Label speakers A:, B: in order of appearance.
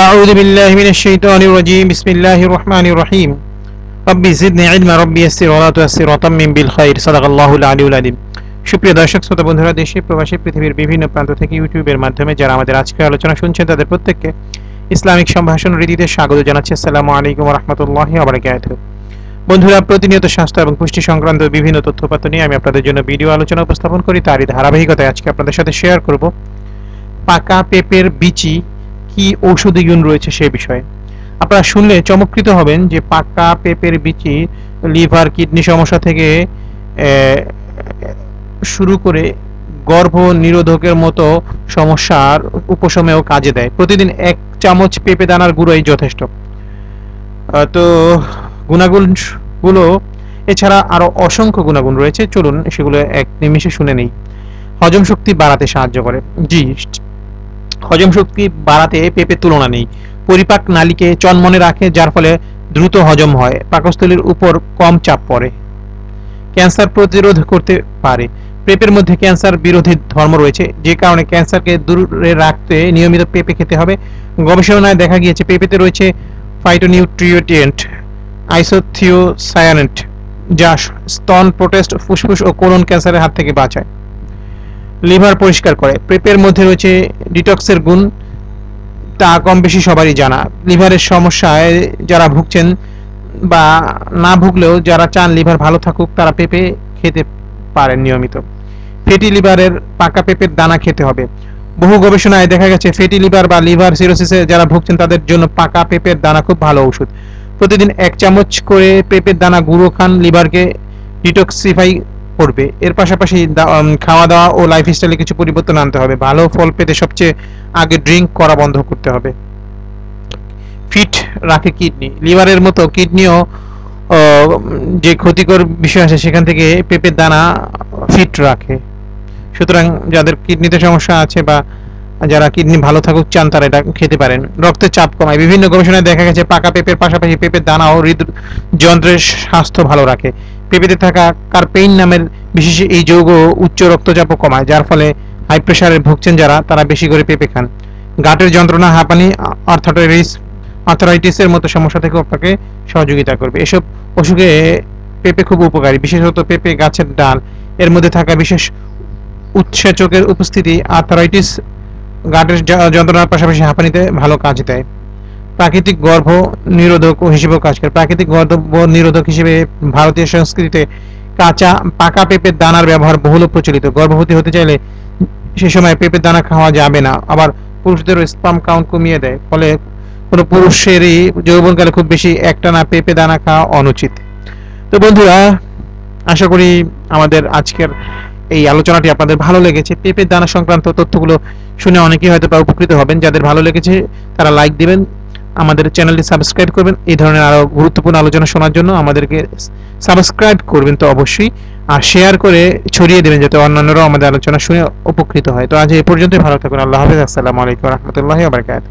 A: أعوذ بالله من الشيطان الرجيم بسم الله الرحمن الرحيم ربي زدني علما ربي يسر ولا تيسر وتمم بالخير صدق الله العلي العظيم সুপ্রিয় দর্শক শ্রোতা বন্ধুরা দেশে প্রবাসী পৃথিবীর বিভিন্ন প্রান্ত থেকে ইউটিউবের মাধ্যমে যারা আমাদের আজকের আলোচনা শুনছেন তাদের প্রত্যেককে ইসলামিক সম্ভাষণ রীতিতে স্বাগত জানাচ্ছি আসসালামু আলাইকুম রহমতুল্লাহ আবরাকাত বন্ধুরা প্রতিনিয়ত স্বাস্থ্য এবং পুষ্টি সংক্রান্ত বিভিন্ন তথ্যপাত্র নিয়ে আমি আপনাদের জন্য ভিডিও আলোচনা উপস্থাপন করি তারই ধারাবাহিকতায় আজকে আপনাদের সাথে শেয়ার করব পাকা পেঁপের বিচি কি ঔষধি গুণ রয়েছে সে বিষয়ে। আপনারা শুনলে চমৎকৃত হবেন যে পাকা পেঁপের বিচি, লিভার, কিডনি সমস্যা থেকে শুরু করে গর্ভ নিরোধকের মতো সমস্যার উপশমেও কাজে দেয়। প্রতিদিন এক চামচ পেঁপে দানার গুঁড়োই যথেষ্ট। তো গুণাগুণগুলো, এছাড়া আরও অসংখ্য গুণাগুণ রয়েছে। চলুন সেগুলো এক নিমিষে শুনে নেই। হজম শক্তি বাড়াতে সাহায্য করে। জি হজম শক্তি বাড়াতে পেঁপের তুলনা নেই। পরিপাক নালীকে চনমনে রাখে, যার ফলে দ্রুত হজম হয়। পাকস্থলীর উপর কম চাপ পড়ে। ক্যান্সার প্রতিরোধ করতে পারে। পেঁপের মধ্যে ক্যান্সার বিরোধী ধর্ম রয়েছে, যে কারণে ক্যান্সারকে দূরে রাখতে নিয়মিত পেঁপে খেতে হবে। গবেষণায় দেখা গিয়েছে, পেঁপেতে রয়েছে ফাইটোনিউট্রিয়েন্ট আইসোথিওসায়ানেট যা স্তন, প্রোটেস্ট, ফুসফুস ও কোলন ক্যান্সারের হাত থেকে বাঁচায়। লিভার পরিষ্কার করে। পেঁপের মধ্যে রয়েছে ডিটক্সের গুণ, তা কম বেশি সবারই জানা। লিভারের সমস্যায় যারা ভুগছেন বা না ভুগলেও যারা চান লিভার ভালো থাকুক, তারা পেঁপে খেতে পারেন নিয়মিত। ফেটি লিভারের পাকা পেঁপের দানা খেতে হবে। বহু গবেষণায় দেখা গেছে ফেটি লিভার বা লিভার সিরোসিসে যারা ভুগছেন, তাদের জন্য পাকা পেঁপের দানা খুব ভালো ওষুধ। প্রতিদিন এক চামচ করে পেঁপের দানা গুঁড়ো খান লিভারকে, ডিটক্সিফাই করবে এর পাশাপাশি খাওয়া দাওয়া ও লাইফস্টাইলে কিছু পরিবর্তন আনতে হবে। ভালো ফল পেতে সবচেয়ে আগে ড্রিঙ্ক করা বন্ধ করতে হবে। ফিট রাখে কিডনি লিভারের মতো কিডনিও যে ক্ষতিকর বিষয় আছে, সেখান থেকে পেঁপের দানা ফিট রাখে। সুতরাং যাদের কিডনিতে সমস্যা আছে বা যারা কিডনি ভালো থাকুক, চান তারা এটা খেতে পারেন। রক্তের চাপ কমায়। বিভিন্ন গবেষণায় দেখা গেছে, পাকা পেঁপের পাশাপাশি পেঁপের দানাও হৃদ যন্ত্রের স্বাস্থ্য ভালো রাখে। পেঁপেতে থাকা কার্পেইন নামের বিশেষ এই যৌগ উচ্চ রক্তচাপও কমায়, যার ফলে হাই প্রেশারে ভুগছেন যারা, তারা বেশি করে পেঁপে খান। গাঁটের যন্ত্রণা, হাঁপানি আর্থারাইটিস আর্থারাইটিসের মতো সমস্যা থেকে আপনাকে সহযোগিতা করবে। এসব অসুখে পেঁপে খুব উপকারী, বিশেষত পেঁপে গাছের ডাল। এর মধ্যে থাকা বিশেষ উৎসেচকের উপস্থিতি আর্থারাইটিস গাঁটের যন্ত্রণার পাশাপাশি হাঁপানিতে ভালো কাজ দেয়। প্রাকৃতিক গর্ভ নিরোধক হিসেবেও কাজ করে। প্রাকৃতিক গর্ভ নিরোধক হিসেবে ভারতীয় সংস্কৃতিতে কাঁচা, পাকা পেঁপের দানার ব্যবহার বহুল প্রচলিত। গর্ভবতী হতে চাইলে সে সময় পেঁপের দানা খাওয়া যাবে না। আবার পুরুষদেরও স্পাম কাউন্ট কমিয়ে দেয়। ফলে কোনো পুরুষেরই যৌবনকালে খুব বেশি একটানা পেঁপে দানা খাওয়া অনুচিত। তো বন্ধুরা, আশা করি আমাদের আজকের এই আলোচনাটি আপনাদের ভালো লেগেছে। পেঁপের দানা সংক্রান্ত তথ্যগুলো শুনে অনেকেই হয়তো উপকৃত হবেন। যাদের ভালো লেগেছে, তারা লাইক দিবেন। আমাদের চ্যানেলটি সাবস্ক্রাইব করবেন। এই ধরনের আরও গুরুত্বপূর্ণ আলোচনা শোনার জন্য আমাদেরকে সাবস্ক্রাইব করবেন তো অবশ্যই। আর শেয়ার করে ছড়িয়ে দেবেন যাতে অন্যান্যরাও আমাদের আলোচনা শুনে উপকৃত হয়। তো আজ এই পর্যন্তই। ভালো থাকুন। আল্লাহ হাফেজ। আসসালামু আলাইকুম রহমতুল্লাহ বারকাত